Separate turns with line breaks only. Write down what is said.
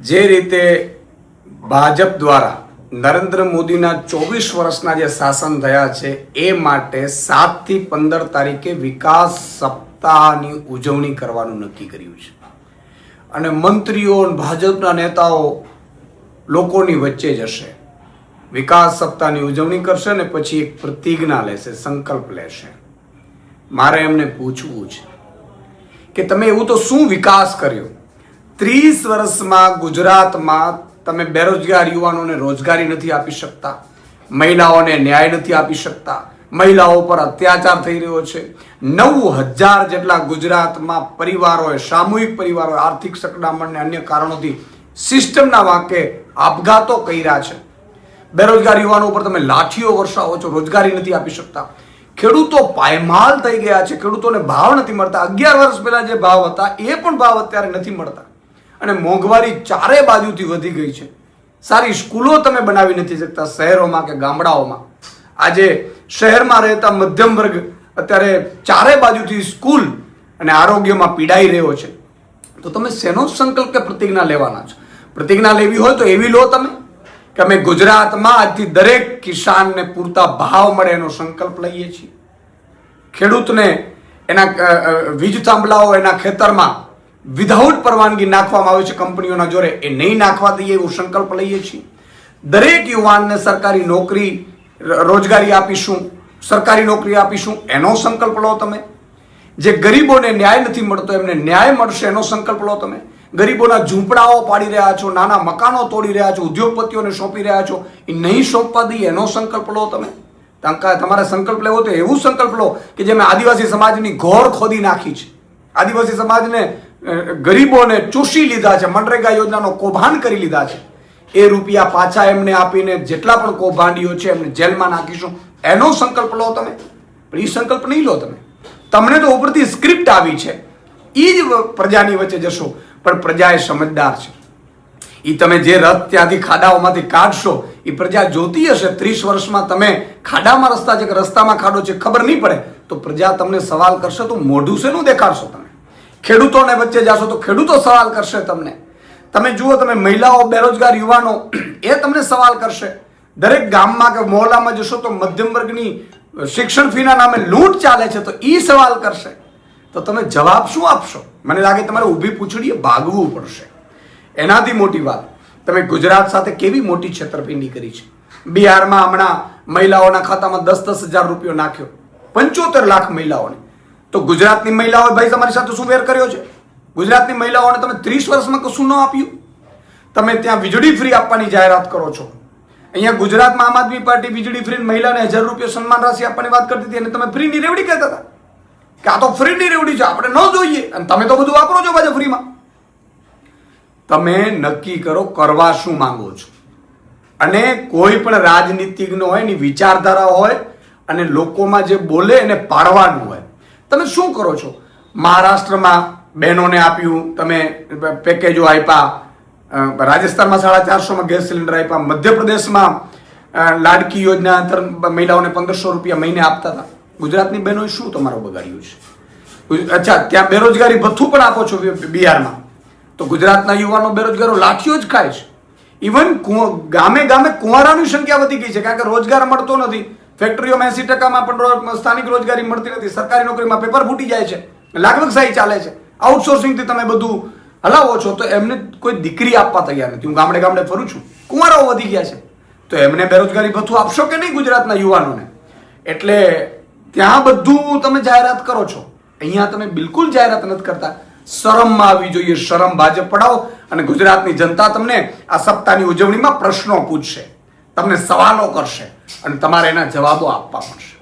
જે રીતે ભાજપ દ્વારા નરેન્દ્ર મોદીના ચોવીસ વર્ષના જે શાસન થયા છે, એ માટે સાતથી પંદર તારીખે વિકાસ સપ્તાહની ઉજવણી કરવાનું નક્કી કર્યું છે. અને મંત્રીઓ ભાજપના નેતાઓ લોકોની વચ્ચે જશે વિકાસ સપ્તાહની ઉજવણી કરશે ને પછી એક પ્રતિજ્ઞા લેશે, સંકલ્પ લેશે. મારે એમને પૂછવું છે કે તમે એવું તો શું વિકાસ કર્યો? ત્રીસ વર્ષમાં ગુજરાતમાં તમે બેરોજગાર યુવાનોને રોજગારી નથી આપી શકતા, મહિલાઓને ન્યાય નથી આપી શકતા, મહિલાઓ પર અત્યાચાર થઈ રહ્યો છે. નવ હજાર જેટલા ગુજરાતમાં પરિવારોએ, સામૂહિક પરિવારોએ આર્થિક સકડામણને અન્ય કારણોથી સિસ્ટમના વાંકે આપઘાતો કર્યા છે. બેરોજગાર યુવાનો ઉપર તમે લાઠીઓ વરસાવો છો, રોજગારી નથી આપી શકતા. ખેડૂતો પાયમાલ થઈ ગયા છે, ખેડૂતોને ભાવ નથી મળતા. અગિયાર વર્ષ પહેલા જે ભાવ હતા, એ પણ ભાવ અત્યારે નથી મળતા. અને મોંઘવારી ચારે બાજુથી વધી ગઈ છે. સારી સ્કૂલો તમે બનાવી નથી શકતા શહેરોમાં કે ગામડાઓમાં. આજે શહેરમાં રહેતા મધ્યમ વર્ગ અત્યારે ચારે બાજુથી સ્કૂલ અને આરોગ્યમાં પીડાઈ રહ્યો છે. તો તમે શેનો સંકલ્પ કે પ્રતિજ્ઞા લેવાના છો? પ્રતિજ્ઞા લેવી હોય તો એવી લો તમે કે અમે ગુજરાતમાં આજથી દરેક કિસાનને પૂરતા ભાવ મળે એનો સંકલ્પ લઈએ છીએ. ખેડૂતને એના વીજ થાંભલાઓ એના ખેતરમાં વિધાઉટ પરવાનગી નાખવામાં આવે છે કંપનીઓના જોરે, એ નહીં નાખવા દઈએ એવો સંકલ્પ લઈએ છીએ. દરેક યુવાનને સરકારી નોકરી રોજગારી આપીશું, સરકારી નોકરી આપીશું, એનો સંકલ્પ લો તમે. જે ગરીબોને ન્યાય નથી મળતો, એમને ન્યાય મળશે, એનો સંકલ્પ લો તમે. ગરીબોના ઝૂંપડાઓ પાડી રહ્યા છો, નાના મકાનો તોડી રહ્યા છો, ઉદ્યોગપતિઓને સોંપી રહ્યા છો, એ નહીં સોંપવા દઈએ, એનો સંકલ્પ લો તમે. તમારે સંકલ્પ લેવો તો એવું સંકલ્પ લો કે જે મેં આદિવાસી સમાજની ઘોર ખોદી નાખી છે. આદિવાસી સમાજને ગરીબોને ચૂસી લીધા છે, મનરેગા યોજનાનો કૌભાંડ કરી લીધા છે. એ રૂપિયા પાછા એમને આપીને જેટલા પણ કૌભાંડીઓ છે, એમને જેલમાં નાખીશું. એનો સંકલ્પ લો તમે. પણ એ સંકલ્પ નહીં લો તમે. તમને તો ઉપરથી સ્ક્રિપ્ટ આવી છે. એ જ પ્રજાની વચ્ચે જશો. પણ પ્રજા એ સમજદાર છે. એ તમે જે રથ ત્યાંથી ખાડાઓમાંથી કાઢશો એ પ્રજા જોતી હશે. ત્રીસ વર્ષમાં તમે ખાડામાં રસ્તા છે કે રસ્તામાં ખાડો છે, ખબર નહીં પડે. તો પ્રજા તમને સવાલ કરશે, તો મોઢું શેનું દેખાડશો તમે? ખેડૂતોને વચ્ચે જાશો તો ખેડૂતો સવાલ કરશે તમને. તમે જુઓ, તમે મહિલાઓ, બેરોજગાર, યુવાનો, એ તમને સવાલ કરશે. દરેક ગામમાં કે મોહલ્લામાં જશો તો મધ્યમ વર્ગની શિક્ષણ ફીના નામે લૂંટ ચાલે છે તો એ સવાલ કરશે. તો તમે જવાબ શું આપશો? મને લાગે તમારે ઊભી પૂછડીએ ભાગવું પડશે. એનાથી મોટી વાત. તમે ગુજરાત સાથે કેવી મોટી છેતરપિંડી કરી છે? બિહારમાં હમણાં મહિલાઓના ખાતામાં દસ દસ હજાર રૂપિયો નાખ્યો. પંચોતેર લાખ મહિલાઓને. તો ગુજરાતની મહિલાઓએ ભાઈ તમારી સાથે શું વેર કર્યો છે? ગુજરાતની મહિલાઓને તમે ત્રીસ વર્ષમાં કશું ન આપ્યું? તમે ત્યાં વીજળી ફ્રી આપવાની જાહેરાત કરો છો. અહીંયા ગુજરાતમાં આમ આદમી પાર્ટી વીજળી ફ્રી મહિલાને હજાર રૂપિયા સન્માન રાશિ આપવાની વાત કરતી હતી, અને તમે ફ્રીની રેવડી કહેતા હતા. કે આ તો ફ્રીની રેવડી છે, આપણે ન જોઈએ. અને તમે તો બધું વાપરો છો પાછા ફ્રીમાં તમે નક્કી કરો કરવા શું માંગો છો. અને કોઈ પણ રાજનીતિજ્ઞ હોય એની વિચારધારા હોય અને લોકોમાં જે બોલે એને પાડવાનું હોય તમે શું કરો છો? મહારાષ્ટ્રમાં બહેનોને આપ્યું, તમે પેકેજો આપ્યા રાજસ્થાનમાં સાડા ચારસોમાં ગેસ સિલિન્ડર આપ્યા, મધ્યપ્રદેશમાં લાડકી યોજના અંતર મહિલાઓને પંદરસો રૂપિયા મહિને આપતા હતા. ગુજરાતની બહેનોએ શું તમારો બગાડ્યું છે? અચ્છા, ત્યાં બેરોજગારી ભથ્થું પણ આપો છો બિહારમાં. તો ગુજરાતના યુવાનો બેરોજગારો લાઠીઓ જ ખાય છે. ઇવન ગામે ગામે કુંવારાની સંખ્યા વધી ગઈ છે, કારણ કે રોજગાર મળતો નથી. ફેક્ટરીઓમાં એસી ટકામાં પણ સ્થાનિક રોજગારી મળતી નથી. સરકારી નોકરીમાં પેપર ફૂટી જાય છે. લાગવગશાહી ચાલે છે. આઉટસોર્સિંગથી તમે બધું હલાવો છો તો એમને કોઈ દીકરી આપવા તૈયાર નથી. હું ગામડે ગામડે ફરું છું. કુંવારાઓ વધી ગયા છે. તો એમને બેરોજગારી ભથ્થું આપશો કે નહીં ગુજરાતના યુવાનોને? એટલે ત્યાં બધું તમે જાહેરાત કરો છો. અહીંયા તમે બિલકુલ જાહેરાત નથી કરતા. શરમમાં આવી જોઈએ. શરમ ભાજપ પડાવો અને ગુજરાતની જનતા તમને આ સપ્તાહની ઉજવણીમાં પ્રશ્નો પૂછશે. તમને સવાલો કરશે અને તમારે એના જવાબો આપવા પડશે.